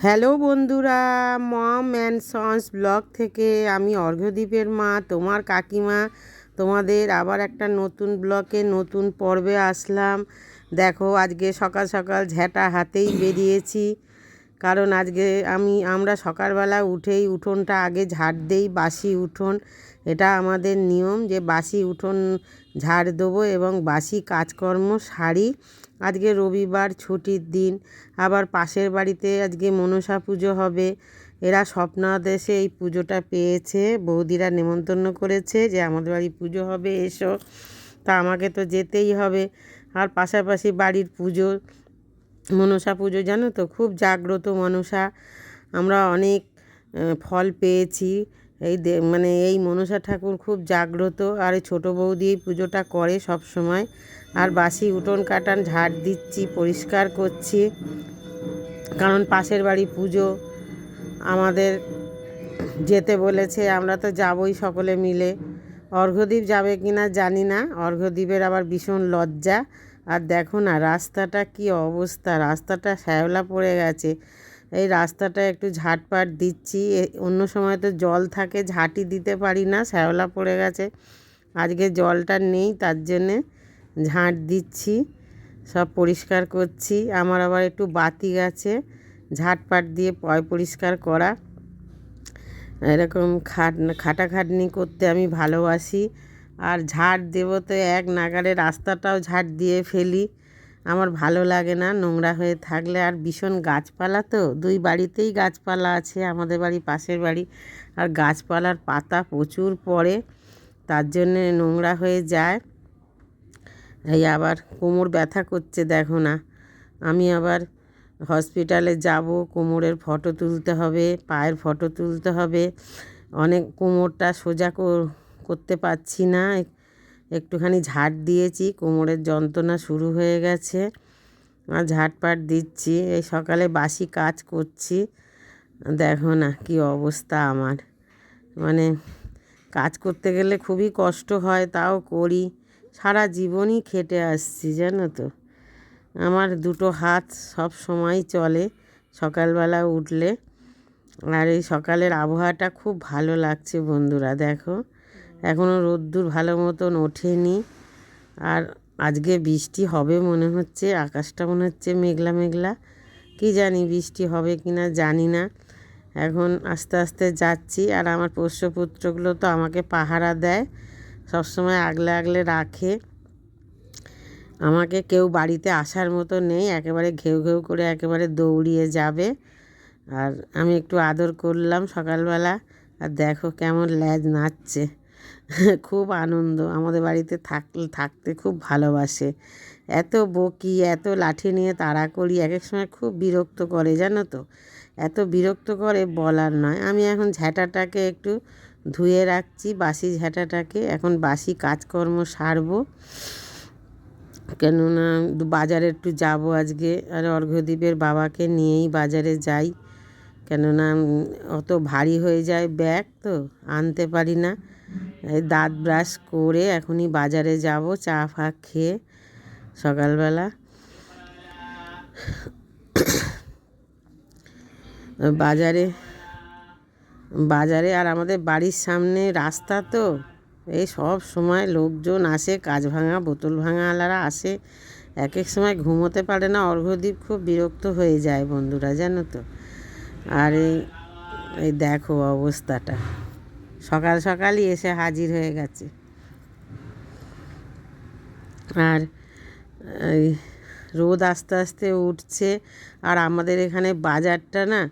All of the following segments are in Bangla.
হ্যালো বন্ধুরা, মম অ্যান্ড সন্স ব্লগ থেকে আমি অর্ঘ্যদ্বীপের মা, তোমার কাকিমা। তোমাদের আবার একটা নতুন ব্লকে নতুন পর্বে আসলাম। দেখো, আজকে সকাল সকাল ঝ্যাঁটা হাতেই বেরিয়েছি। কারণ আজকে আমি, আমরা সকালবেলা উঠেই উঠোনটা আগে ঝাড় দেই, বাসি উঠোন। এটা আমাদের নিয়ম যে বাসি উঠোন ঝাড় দেবো এবং বাসি কাজকর্ম সারি। আজকে রবিবার, ছুটির দিন। আবার পাশের বাড়িতে আজকে মনসা পুজো হবে। এরা স্বপ্নাদেশে এই পুজোটা পেয়েছে। বৌদিরা নেমন্তন্ন করেছে যে, আমাদের বাড়ি পুজো হবে, এসো। তা আমাকে তো যেতেই হবে। আর পাশাপাশি বাড়ির পুজো, মনসা পুজো, জানো তো, খুব জাগ্রত মনসা। আমরা অনেক ফল পেয়েছি। এই মানে এই মনসা ঠাকুর খুব জাগ্রত। আর এই ছোটো বৌদি এই পুজোটা করে সব সময় আর বাসি উঠোন কাটান, ঝাড় দিচ্ছি, পরিষ্কার করছি। কারণ পাশের বাড়ি পুজো, আমাদের যেতে বলেছে, আমরা তো যাবই সকলে মিলে। অর্ঘ্যদ্বীপ যাবে কি না জানি না অর্ঘ্যদ্বীপের আবার ভীষণ লজ্জা। আর দেখো না, রাস্তাটা কি অবস্থা, রাস্তাটা শ্যাওলা পড়ে গেছে। এই রাস্তাটা একটু ঝাটপাট দিচ্ছি অন্য সময় তো জল থাকে, ঝাঁটি দিতে পারি না, শ্যাওলা পড়ে গেছে। আজকে জলটা নেই, তার জন্যে ঝাঁট দিচ্ছি, সব পরিষ্কার করছি। আমার আবার একটু বাতি গেছে ঝাঁটপাট দিয়ে পয় পরিষ্কার করা। এরকম খাট খাটাখাটনি করতে আমি ভালোবাসি। আর ঝাড় দেবো তো এক নাগারে রাস্তাটাও ঝাড় দিয়ে ফেলি। আমার ভালো লাগে না নোংরা হয়ে থাকলে। আর ভীষণ গাছপালা তো, দুই বাড়িতেই গাছপালা আছে, আমাদের বাড়ি পাশের বাড়ি। আর গাছপালার পাতা প্রচুর পড়ে, তার জন্যে নোংরা হয়ে যায়। এই আবার কোমর ব্যথা করছে, দেখো না। আমি আবার হসপিটালে যাব, কোমরের ফটো তুলতে হবে, পায়ের ফটো তুলতে হবে। অনেক কোমরটা সোজা করতে পারছি না। একটুখানি ঝাড় দিয়েছি, কোমরের যন্ত্রণা শুরু হয়ে গেছে। আর ঝাড়পাট দিচ্ছি, এই সকালে বাসি কাজ করছি। দেখো না কি অবস্থা আমার। মানে কাজ করতে গেলে খুবই কষ্ট হয়, তাও করি। সারা জীবনই খেটে আসছি, জানো তো। আমার দুটো হাত সব সময় চলে সকালবেলা উঠলে। আর এই সকালের আবহাওয়াটা খুব ভালো লাগছে বন্ধুরা, দেখো। এখনও রোদ্দুর ভালো মতন ওঠেনি। আর আজকে বৃষ্টি হবে মনে হচ্ছে, আকাশটা মনে হচ্ছে মেঘলা মেঘলা। কি জানি বৃষ্টি হবে কি না জানি না। এখন আস্তে আস্তে যাচ্ছি, আর আমার পোষ্যপুত্রগুলো তো আমাকে পাহারা দেয়। সবসময় আগলে আগলে রাখে। আমাকে কেউ বাড়িতে আসার মতো নেই, একেবারে ঘেউ ঘেউ করে একেবারে দৌড়িয়ে যাবে। আর আমি একটু আদর করলাম সকালবেলা, আর দেখো কেমন ল্যাজ নাচছে। খুব আনন্দ, আমাদের বাড়িতে থাক, থাকতে খুব ভালোবাসে। এত বকি, এত লাঠি নিয়ে তাড়া করি, এক এক সময় খুব বিরক্ত করে, জানো তো? এত বিরক্ত করে বলার নয়। আমি এখন ঝ্যাটাটাকে একটু ধুয়ে রাখছি, বাসি ঝাঁটাটাকে। এখন বাসি কাজকর্ম সারবো। কেননা বাজারে একটু যাব আজকে। আর অর্ঘ্যদ্বীপের বাবাকে নিয়েই বাজারে যাই। কেননা অত ভারী হয়ে যায় ব্যাগ তো, আনতে পারি না। দাঁত ব্রাশ করে এখনই বাজারে যাব, চা ফা খেয়ে সকালবেলা। বাজারে বাজারে আর আমাদের বাড়ির সামনে রাস্তা তো। এই সব সময় লোকজন আসে, কাজ ভাঙা, বোতল ভাঙা আলারা আসে। এক এক সময় ঘুমোতে পারে না অর্ঘ্যদ্বীপ খুব বিরক্ত হয়ে যায় বন্ধুরা, জানো তো। আর এই দেখো অবস্থাটা। সকাল সকালই এসে হাজির হয়ে গেছে। আর রোদ আস্তে আস্তে উঠছে, আর আমাদের এখানে বাজারটা না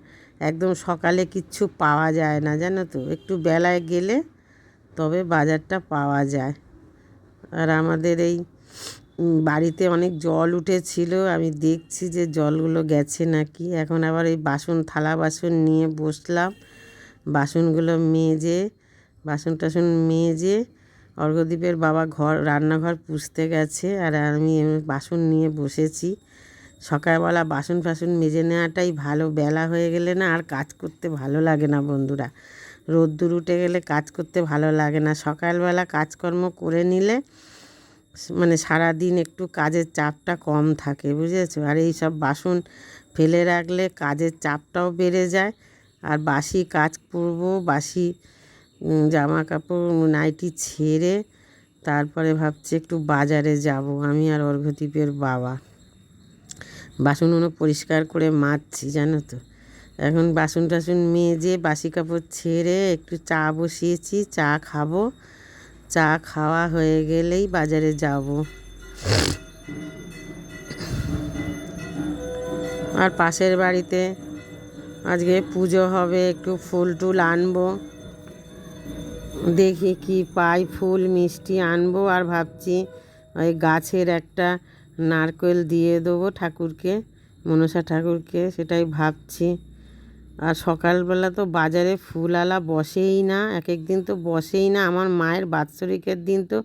একদম সকালে কিচ্ছু পাওয়া যায় না, জানো তো। একটু বেলায় গেলে তবে বাজারটা পাওয়া যায়। আর আমাদের এই বাড়িতে অনেক জল উঠেছিল, আমি দেখছি যে জলগুলো গেছে নাকি। এখন আবার এই বাসন, থালা বাসন নিয়ে বসলাম। বাসনগুলো মেজে, বাসন টাসন মেজে অর্ঘদ্বীপের বাবা ঘর, রান্নাঘর পুষতে গেছে, আর আমি বাসন নিয়ে বসেছি। সকালবেলা বাসন ফাসন মেজে নেওয়াটাই ভালো। বেলা হয়ে গেলে না আর কাজ করতে ভালো লাগে না বন্ধুরা। রোদ্দুর উঠে গেলে কাজ করতে ভালো লাগে না। সকালবেলা কাজকর্ম করে নিলে মানে সারাদিন একটু কাজের চাপটা কম থাকে, বুঝেছ? আর এই সব বাসন ফেলে রাখলে কাজের চাপটাও বেড়ে যায়। আর বাসি কাজ করব, বাসি জামা কাপড় নাইটি ছেড়ে তারপরে ভাবছি একটু বাজারে যাব। আমি আর অর্ঘদ্বীপের বাবা। বাসনগুলো পরিষ্কার করে মাজছি, জানো তো। এখন বাসন টাসন মেজে বাসি কাপড় ছেড়ে একটু চা বসিয়েছি, চা খাব। চা খাওয়া হয়ে গেলেই বাজারে যাব। আর পাশের বাড়িতে আজকে পুজো হবে, একটু ফুল টুল আনব। দেখি কি পাই ফুল, মিষ্টি আনব। আর ভাবছি ওই গাছের একটা নারকেল দিয়ে দেবো ঠাকুরকে, মনসা ঠাকুরকে, সেটাই ভাবছি। আর সকালবেলা তো বাজারে ফুলওয়ালা বসেই না এক এক দিন তো বসেই না। আমার মায়ের বাৎসরিকের দিন তো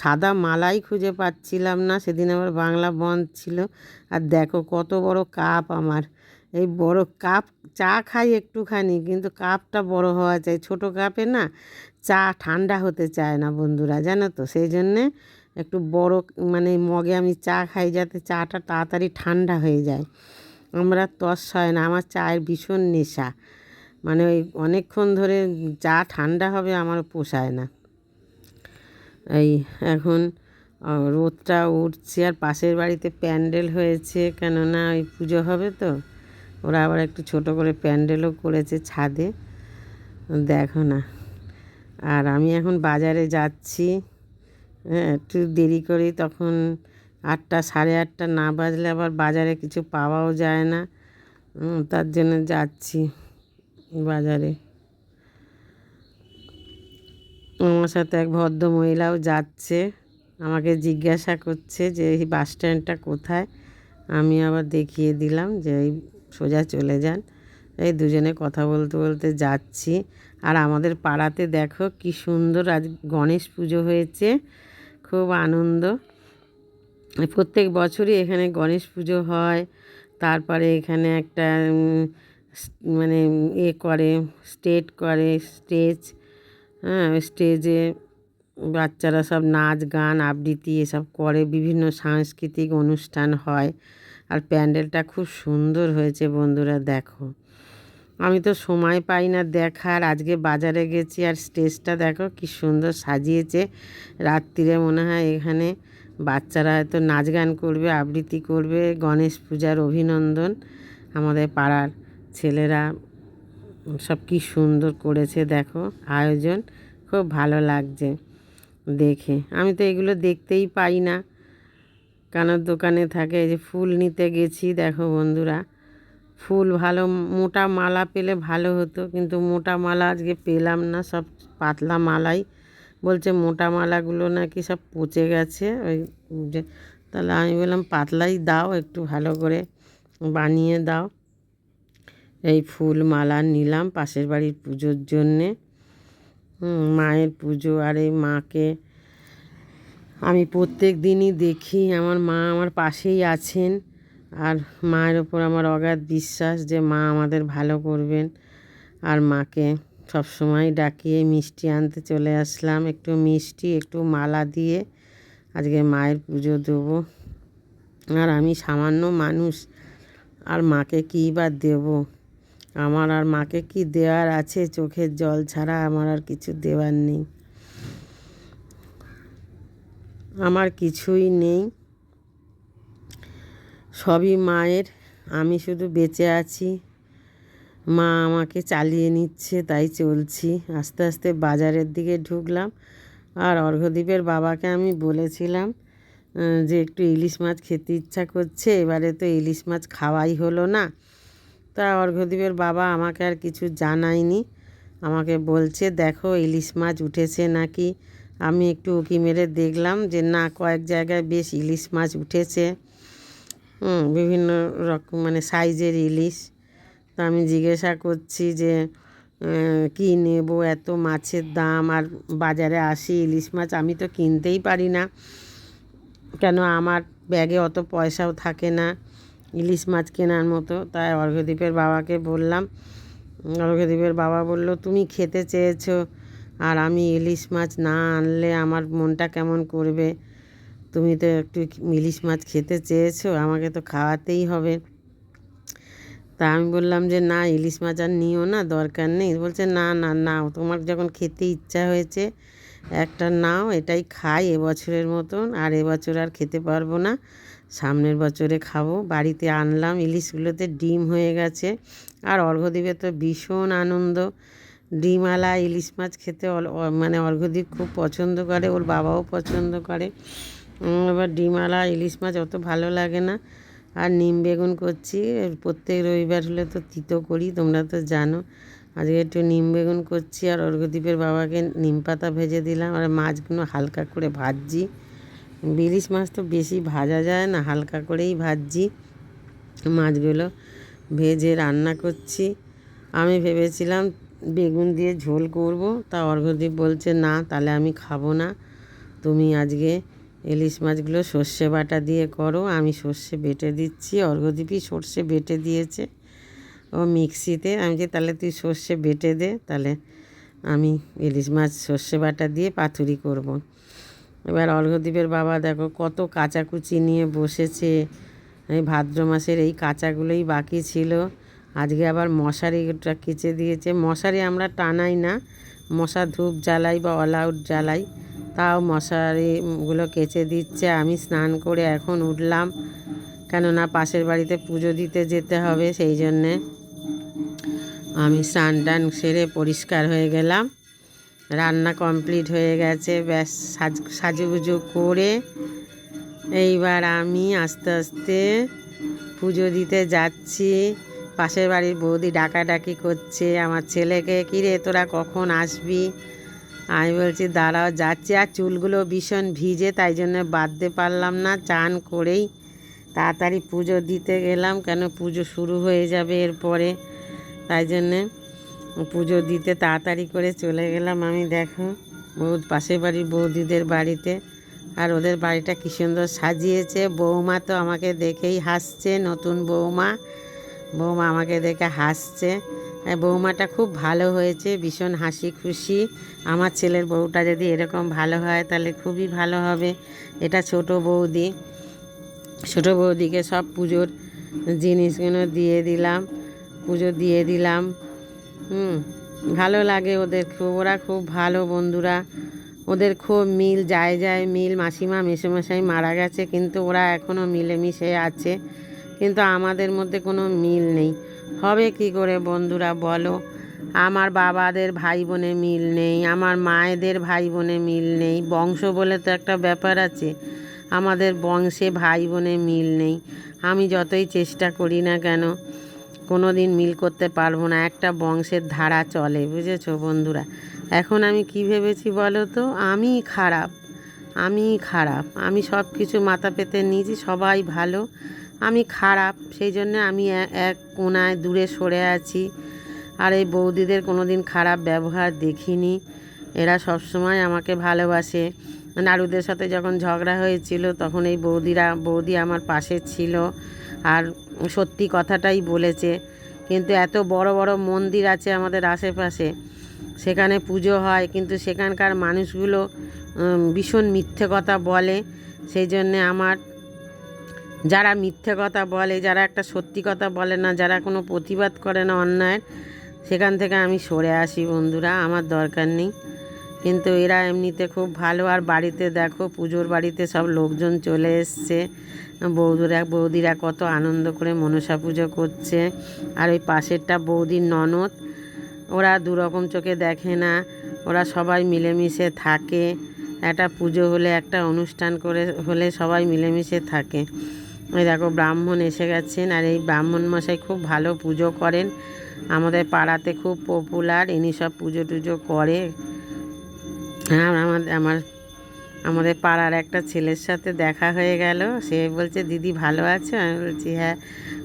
সাদা মালাই খুঁজে পাচ্ছিলাম না, সেদিন আবার বাংলা বন্ধ ছিল। আর দেখো কত বড় কাপ আমার। এই বড় কাপ চা খাই একটুখানি, কিন্তু কাপটা বড় হওয়া চাই। ছোট কাপে না চা ঠান্ডা হতে চায় না বন্ধুরা, জানো তো? সেই জন্যে একটু বড় মানে মগে আমি চা খাই যাতে চাটা তাড়াতাড়ি ঠান্ডা হয়ে যায়। আমরা তস হয় না, আমার চায়ের ভীষণ নেশা। মানে ওই অনেকক্ষণ ধরে চা ঠান্ডা হবে আমার পোষায় না। এই এখন রোদটা উঠছে আর পাশের বাড়িতে প্যান্ডেল হয়েছে, কেননা ওই পুজো হবে তো। ওরা আবার একটু ছোট করে প্যান্ডেলও করেছে ছাদে। দেখো না। আর আমি এখন বাজারে যাচ্ছি। একটু দেরি করি তখন আটটা, সাড়ে আটটা না বাজলে আবার বাজারে কিছু পাওয়াও যায় না। তার জন্য যাচ্ছি বাজারে। আমার সাথে এক ভদ্র মহিলাও যাচ্ছে, আমাকে জিজ্ঞাসা করছে যে, এই বাস স্ট্যান্ডটা কোথায়? আমি আবার দেখিয়ে দিলাম যে, এই সোজা চলে যান। এই দুজনে কথা বলতে বলতে যাচ্ছি। আর আমাদের পাড়াতে দেখো কি সুন্দর আজ গণেশ পুজো হয়েছে। খুব আনন্দ। প্রত্যেক বছরই এখানে গণেশ পুজো হয়, তারপরে এখানে একটা মানে এ করে স্টেট করে, স্টেজ হ্যাঁ স্টেজে বাচ্চারা সব নাচ, গান, আবৃত্তি এসব করে, বিভিন্ন সাংস্কৃতিক অনুষ্ঠান হয়। আর প্যান্ডেলটা খুব সুন্দর হয়েছে বন্ধুরা, দেখো। আমি তো সময় পাই না দেখার। আজকে বাজারে গেছি আর স্টেজটা দেখো কি সুন্দর সাজিয়েছে। রাত্রিরে মনে হয় এখানে বাচ্চারা হয়তো নাচ গান করবে, আবৃত্তি করবে, গণেশ পূজার অভিনন্দন আমাদের পাড়ার ছেলেরা। সব কি সুন্দর করেছে দেখো, আয়োজন খুব ভালো লাগছে দেখে। আমি তো এগুলো দেখতেই পাই না। কানার দোকানে থাকে এই যে ফুল নিতে গেছি, দেখো বন্ধুরা। ফুল ভালো, মোটা মালা পেলে ভালো হতো, কিন্তু মোটা মালা আজকে পেলাম না, সব পাতলা মালাই। বলছে মোটা মালাগুলো নাকি সব পচে গেছে, ওই তাহলে আমি বললাম পাতলাই দাও, একটু ভালো করে বানিয়ে দাও। এই ফুল মালা নিলাম পাশের বাড়ির পুজোর জন্যে। মায়ের পুজো আর এই মাকে আমি প্রত্যেক দিনই দেখি, আমার মা আমার পাশেই আছেন। আর মায়ের ওপর আমার অগাধ বিশ্বাস যে মা আমাদের ভালো করবেন আর মাকে সব সময় ডাকিয়ে মিষ্টি আনতে চলে আসলাম। একটু মিষ্টি, একটু মালা দিয়ে আজকে মায়ের পুজো দেবো। আর আমি সামান্য মানুষ, আর মাকে কী বা দেবো? আমার আর মাকে কি দেওয়ার আছে? চোখের জল ছাড়া আমার আর কিছু দেওয়ার নেই। আমার কিছুই নেই। সবই মায়ের। আমি শুধু বেঁচে আছি। মা আমাকে চালিয়ে নিচ্ছে, তাই চলছি। আস্তে আস্তে বাজারের দিকে ঢুকলাম। আর অর্ঘদ্বীপের বাবাকে আমি বলেছিলাম যে একটু ইলিশ মাছ খেতে ইচ্ছা করছে, এবারে তো ইলিশ মাছ খাওয়াই হলো না। তা অর্ঘদ্বীপের বাবা আমাকে আর কিছু জানায়নি। আমাকে বলছে, দেখো, ইলিশ মাছ উঠেছে নাকি? আমি একটু উকি মেরে দেখলাম যে, না, কয়েক জায়গায় বেশ ইলিশ মাছ উঠেছে। বিভিন্ন রকম মানে সাইজের ইলিশ। তা আমি জিজ্ঞাসা করছি যে কী নেব? এত মাছের দাম, আর বাজারে আসি ইলিশ মাছ, আমি তো কিনতেই পারি না। কেন আমার ব্যাগে অত পয়সাও থাকে না ইলিশ মাছ কেনার মতো। তাই অর্ঘ্যদ্বীপের বাবাকে বললাম, অর্ঘ্যদ্বীপের বাবা বলল, তুমি খেতে চেয়েছো, আর আমি ইলিশ মাছ না আনলে আমার মনটা কেমন করবে? তুমি তো একটু ইলিশ মাছ খেতে চেয়েছো, আমাকে তো খাওয়াতেই হবে। তা আমি বললাম যে, না, ইলিশ মাছ আর নিও না, দরকার নেই। বলছে, না না, নাও। তোমার যখন খেতে ইচ্ছা হয়েছে, একটা নাও, এটাই খাই এবছরের মতন, আর এবছর আর খেতে পারব না। সামনের বছরে খাব। বাড়িতে আনলাম, ইলিশগুলোতে ডিম হয়ে গেছে, আর অর্ঘদ্বীপে তো ভীষণ আনন্দ। ডিমওয়ালা ইলিশ মাছ খেতে মানে অর্ঘদ্বীপ খুব পছন্দ করে, ওর বাবাও পছন্দ করে। উম, এবার ডিমওয়ালা ইলিশ মাছ অত ভালো লাগে না। আর নিম বেগুন করছি। প্রত্যেক রবিবার হলে তো তিতো করি তোমরা তো জানো। আজকে একটু নিম বেগুন করছি আর অর্ঘদ্বীপের বাবাকে নিম পাতা ভেজে দিলাম। আর মাছগুলো হালকা করে ভাজছি। ইলিশ মাছ তো বেশি ভাজা যায় না হালকা করেই ভাজছি। মাছগুলো ভেজে রান্না করছি। আমি ভেবেছিলাম বেগুন দিয়ে ঝোল করব তা অর্ঘদ্বীপ বলছে না তাহলে আমি খাব না। তুমি আজকে ইলিশ মাছগুলো সর্ষে বাটা দিয়ে করো, আমি সর্ষে বেটে দিচ্ছি অর্ঘদ্বীপই সর্ষে বেটে দিয়েছে। ও মিক্সিতে, আমি যে তাহলে তুই সর্ষে বেটে দে, তাহলে আমি ইলিশ মাছ সর্ষে বাটা দিয়ে পাতুরি করব। এবার অর্ঘদ্বীপের বাবা দেখো কত কাচাকুচি নিয়ে বসেছে। এই ভাদ্র মাসের এই কাঁচাগুলোই বাকি ছিল। আজকে আবার মশারিটা কেচে দিয়েছে। মশারি আমরা টানাই না, মশা ধূপ জ্বালাই বা অল আউট জ্বালাই। তাও মশারিগুলো কেচে দিচ্ছে। আমি স্নান করে এখন উঠলাম। কেননা পাশের বাড়িতে পুজো দিতে যেতে হবে, সেই জন্যে আমি স্নান টান সেরে পরিষ্কার হয়ে গেলাম। রান্না কমপ্লিট হয়ে গেছে, ব্যাস, সাজ, সাজুগুজু করে এইবার আমি আস্তে আস্তে পুজো দিতে যাচ্ছি। পাশের বাড়ির বৌদি ডাকাডাকি করছে, আমার ছেলেকে, কিরে, তোরা কখন আসবি? আমি বলছি, দাঁড়াও, যাচ্ছি। আর চুলগুলো ভীষণ ভিজে, তাই জন্য বাঁধতে পারলাম না, চান করেই তাড়াতাড়ি পুজো দিতে গেলাম, কেন পুজো শুরু হয়ে যাবে এরপরে। তাই জন্যে পুজো দিতে তাড়াতাড়ি করে চলে গেলাম আমি, দেখো বৌ পাশের বাড়ির বৌদিদের বাড়িতে। আর ওদের বাড়িটা কী সুন্দর সাজিয়েছে। বৌমা তো আমাকে দেখেই হাসছে, নতুন বৌমা বৌমা আমাকে দেখে হাসছে। বৌমাটা খুব ভালো হয়েছে, ভীষণ হাসি খুশি। আমার ছেলের বউটা যদি এরকম ভালো হয়, তাহলে খুবই ভালো হবে। এটা ছোট বৌদি। ছোট বৌদিকে সব পুজোর জিনিসগুলো দিয়ে দিলাম, পুজো দিয়ে দিলাম। হুম, ভালো লাগে ওদের খুব, ওরা খুব ভালো বন্ধুরা। ওদের খুব মিল, যায় যায় মিল। মাসিমা, মেসোমশাই মারা গেছে, কিন্তু ওরা এখনও মিলেমিশে আছে। কিন্তু আমাদের মধ্যে কোনো মিল নেই। হবে কি করে বন্ধুরা বলো? আমার বাবাদের ভাই বোনে মিল নেই, আমার মায়েদের ভাই বোনে মিল নেই, বংশ বলে তো একটা ব্যাপার আছে। আমাদের বংশে ভাই বোনে মিল নেই। আমি যতই চেষ্টা করি না কেন কোনো দিন মিল করতে পারব না, একটা বংশের ধারা চলে, বুঝেছ বন্ধুরা? এখন আমি কি ভেবেছি বলো তো? আমি খারাপ আমি খারাপ, আমি সব কিছু মাথা পেতে নিয়েছি, সবাই ভালো। আমি খারাপ, সেই জন্য আমি এক কোনায় দূরে সরে আছি। আর এই বৌদিদের কোনো দিন খারাপ ব্যবহার দেখিনি। এরা সবসময় আমাকে ভালোবাসে। নাড়ুদের সাথে যখন ঝগড়া হয়েছিল, তখন এই বৌদিরা, বৌদি আমার পাশে ছিল আর সত্যি কথাটাই বলেছে। কিন্তু এত বড় বড় মন্দির আছে আমাদের আশেপাশে, সেখানে পুজো হয়। কিন্তু সেখানকার মানুষগুলো ভীষণ মিথ্যে কথা বলে। সেই জন্যে আমার যারা মিথ্যে কথা বলে, যারা একটা সত্যি কথা বলে না, যারা কোনো প্রতিবাদ করে না অন্যায়ের, সেখান থেকে আমি সরে আসি বন্ধুরা, আমার দরকার নেই। কিন্তু এরা এমনিতে খুব ভালো। আর বাড়িতে দেখো, পুজোর বাড়িতে সব লোকজন চলে এসছে। বৌদিরা বৌদিরা কত আনন্দ করে মনসা পুজো করছে। আর ওই পাশেরটা বৌদির ননদ, ওরা দুরকম চোখে দেখে না। ওরা সবাই মিলেমিশে থাকে। একটা পুজো হলে, একটা অনুষ্ঠান করে হলে সবাই মিলেমিশে থাকে। ওই দেখো ব্রাহ্মণ এসে গেছেন আর এই ব্রাহ্মণ মশাই খুব ভালো পুজো করেন। আমাদের পাড়াতে খুব পপুলার ইনি সব পুজো টুজো করে। হ্যাঁ আমাদের, আমার, আমাদের পাড়ার একটা ছেলের সাথে দেখা হয়ে গেল। সে বলছে, দিদি ভালো আছে? আমি বলছি হ্যাঁ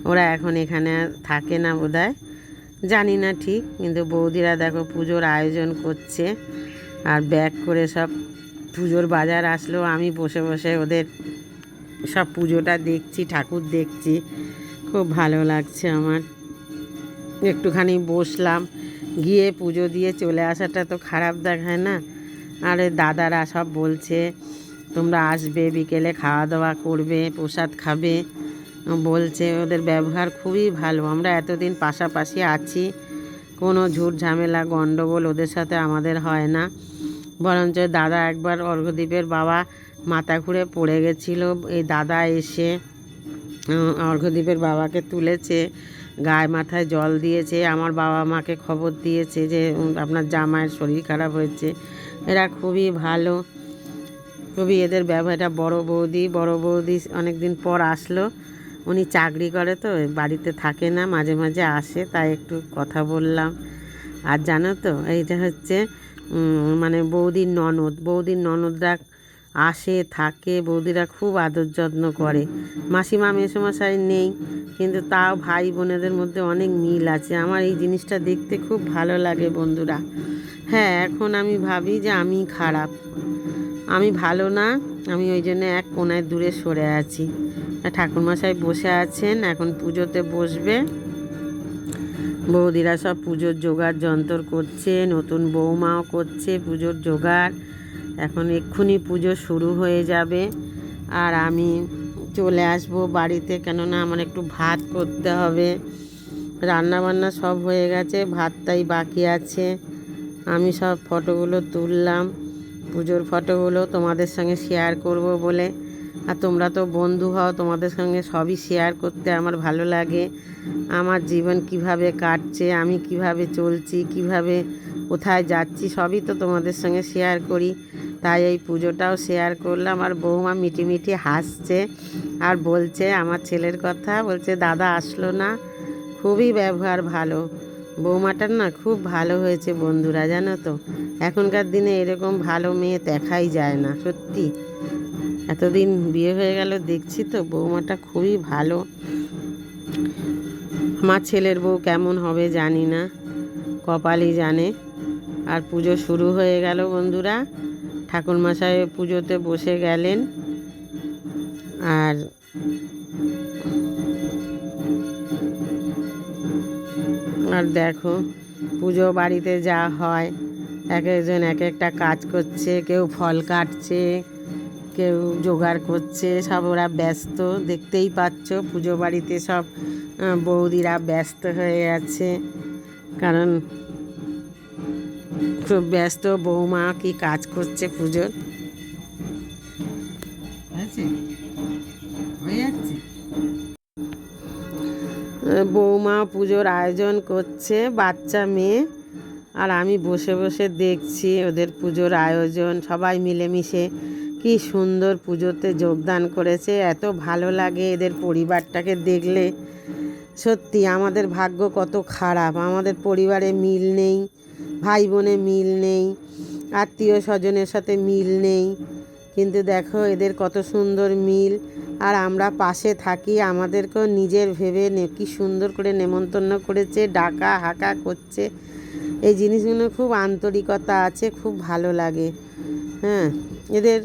ওরা এখন এখানে থাকে না বোধহয়। জানি না ঠিক, কিন্তু বৌদিরা দেখো পুজোর আয়োজন করছে আর ব্যাগ করে সব পুজোর বাজার আসলো। আমি বসে বসে ওদের সব পুজোটা দেখছি, ঠাকুর দেখছি। খুব ভালো লাগছে আমার। একটুখানি বসলাম, গিয়ে পুজো দিয়ে চলে আসাটা তো খারাপ দেখায় না? আর দাদারা সব বলছে, তোমরা আসবে, বিকেলে খাওয়া দাওয়া করবে, প্রসাদ খাবে। বলছে, ওদের ব্যবহার খুবই ভালো। আমরা এতদিন পাশাপাশি আছি। কোনো ঝুট ঝামেলা গণ্ডগোল ওদের সাথে আমাদের হয় না। বরঞ্চ দাদা একবার অর্ঘদ্বীপের বাবা মাথা ঘুরে পড়ে গেছিল। এই দাদা এসে উম, অর্ঘদ্বীপের বাবাকে তুলেছে গায়ে মাথায় জল দিয়েছে। আমার বাবা মাকে খবর দিয়েছে যে আপনার জামায়ের শরীর খারাপ হয়েছে। এরা খুবই ভালো। খুবই এদের ব্যবহারটা বড় বৌদি। বড় বৌদি অনেক দিন পর আসলো। উনি চাকরি করে তো বাড়িতে থাকে না মাঝে মাঝে আসে তাই একটু কথা বললাম। আর জানো তো এইটা হচ্ছে মানে বৌদির ননদ। বৌদির ননদরা আসে, থাকে, বৌদিরা খুব আদর যত্ন করে। মাসিমা, মেসোমশাই নেই, কিন্তু তাও ভাই বোনেদের মধ্যে অনেক মিল আছে। আমার এই জিনিসটা দেখতে খুব ভালো লাগে বন্ধুরা। হ্যাঁ এখন আমি ভাবি যে আমি খারাপ। আমি ভালো না, আমি ওই জন্য এক কোনায় দূরে সরে আছি। ঠাকুরমশাই বসে আছেন, এখন পুজোতে বসবে। বৌদিরা সব পুজোর জোগাড় যন্তর করছে, নতুন বৌমাও করছে পুজোর জোগাড়। এখন এক্ষুনি পুজো শুরু হয়ে যাবে। আর আমি চলে আসব বাড়িতে, কেননা আমার একটু ভাত করতে হবে। রান্না বান্না সব হয়ে গেছে ভাতটাই বাকি আছে। আমি সব ফটোগুলো তুললাম। পুজোর ফটোগুলো তোমাদের সঙ্গে শেয়ার করব বলে। আর তোমরা তো বন্ধু হও, তোমাদের সঙ্গে সবই শেয়ার করতে আমার ভালো লাগে। আমার জীবন কীভাবে কাটছে, আমি কীভাবে চলছি, কীভাবে কোথায় যাচ্ছি, সবই তো তোমাদের সঙ্গে শেয়ার করি। তাই এই পুজোটাও শেয়ার করলাম আর বৌমা মিটি মিটি হাসছে আর বলছে, আমার ছেলের কথা। বলছে, দাদা আসলো না। খুবই ব্যবহার ভালো। বৌমাটার না খুব ভালো হয়েছে বন্ধুরা, জানো তো? এখনকার দিনে এরকম ভালো মেয়ে দেখাই যায় না, সত্যি। এতদিন বিয়ে হয়ে গেল, দেখছি তো বৌমাটা খুবই ভালো। আমার ছেলের বউ কেমন হবে জানি না, কপালই জানে। আর পুজো শুরু হয়ে গেল বন্ধুরা। ঠাকুরমশাই পুজোতে বসে গেলেন আর আর দেখো, পুজো বাড়িতে যা হয়, এক একজন এক একটা কাজ করছে, কেউ ফল কাটছে, কেউ জোগাড় করছে, সব ওরা ব্যস্ত, দেখতেই পাচ্ছ পুজো বাড়িতে সব বৌদিরা ব্যস্ত হয়ে আছে, কারণ খুব ব্যস্ত বৌমা কি কাজ করছে পুজোর? বৌমা পুজোর আয়োজন করছে বাচ্চা মেয়ে। আর আমি বসে বসে দেখছি ওদের পুজোর আয়োজন সবাই মিলেমিশে কি সুন্দর পুজোতে যোগদান করেছে এত ভালো লাগে এদের পরিবারটাকে দেখলে। সত্যি আমাদের ভাগ্য কত খারাপ আমাদের পরিবারে মিল নেই। ভাই বোনে মিল নেই আত্মীয় স্বজনের সাথে মিল নেই। কিন্তু দেখো, এদের কত সুন্দর মিল। আর আমরা পাশে থাকি, আমাদেরকেও নিজের ভেবে কি সুন্দর করে নেমন্তন্ন করেছে, ডাকা, হাঁকা করছে। এই জিনিসগুলো খুব আন্তরিকতা আছে, খুব ভালো লাগে। হ্যাঁ এদের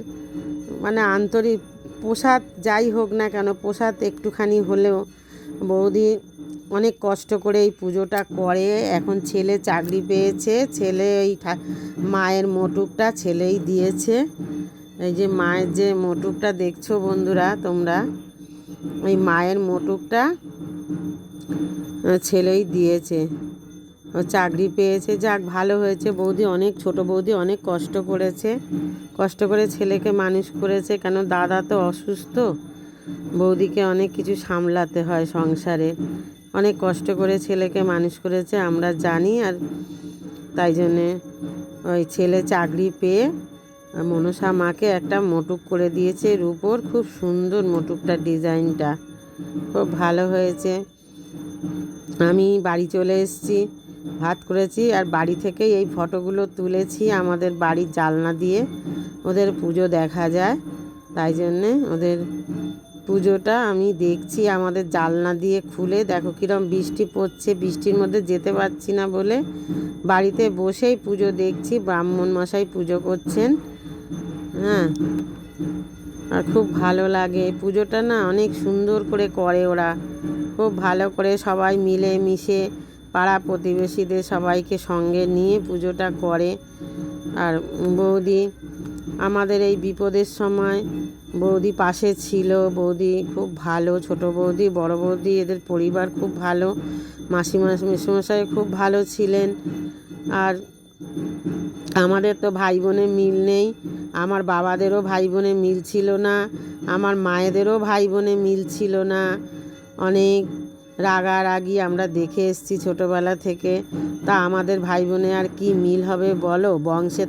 মানে আন্তরিক, প্রসাদ যাই হোক না কেন, প্রসাদ একটুখানি হলেও বৌদি অনেক কষ্ট করে এই পুজোটা করে। এখন ছেলে চাকরি পেয়েছে। ছেলে এই মায়ের মোটুকটা ছেলেই দিয়েছে। এই যে মায়ের যে মোটুকটা দেখছ বন্ধুরা তোমরা ওই মায়ের মোটুকটা ছেলেই দিয়েছে। ও চাকরি পেয়েছে। যাক, ভালো হয়েছে। বৌদি অনেক, ছোট বৌদি অনেক কষ্ট করেছে। কষ্ট করে ছেলেকে মানুষ করেছে। কেন দাদা তো অসুস্থ? বৌদিকে অনেক কিছু সামলাতে হয় সংসারে। অনেক কষ্ট করে ছেলেকে মানুষ করেছে, আমরা জানি, আর তাই জন্যে ওই ছেলে চাকরি পেয়ে মনসা মাকে একটা মোটুক করে দিয়েছে রূপোর, খুব সুন্দর মোটুকটার ডিজাইনটা, খুব ভালো হয়েছে। আমি বাড়ি চলে এসেছি, ভাত করেছি, আর বাড়ি থেকেই এই ফটোগুলো তুলেছি আমাদের বাড়ির জালনা দিয়ে। ওদের পুজো দেখা যায়, তাই জন্যে ওদের পুজোটা আমি দেখছি, আমাদের জালনা দিয়ে খুলে দেখো কীরকম বৃষ্টি পড়ছে, বৃষ্টির মধ্যে যেতে পারছি না বলে বাড়িতে বসেই পুজো দেখছি, ব্রাহ্মণ মশাই পুজো করছেন। হ্যাঁ আর খুব ভালো লাগে পুজোটা না অনেক সুন্দর করে করে ওরা, খুব ভালো করে সবাই মিলে মিশে পাড়া প্রতিবেশীদের সবাইকে সঙ্গে নিয়ে পুজোটা করে। আর বৌদি আমাদের এই বিপদের সময় বৌদি পাশে ছিল। বৌদি খুব ভালো, ছোট বৌদি, বড় বৌদি, এদের পরিবার খুব ভালো। মাসিমা, মেসোমশাই খুব ভালো ছিলেন। আর আমাদের তো ভাই বোনে মিল নেই। আমার বাবাদেরও ভাই বোনে মিল ছিল না। আমার মায়েদেরও ভাই বোনে মিল ছিল না। অনেক রাগারাগি আমরা দেখে এসেছি ছোটোবেলা থেকে। তা আমাদের ভাই বোনে আর কি মিল হবে বলো? বংশে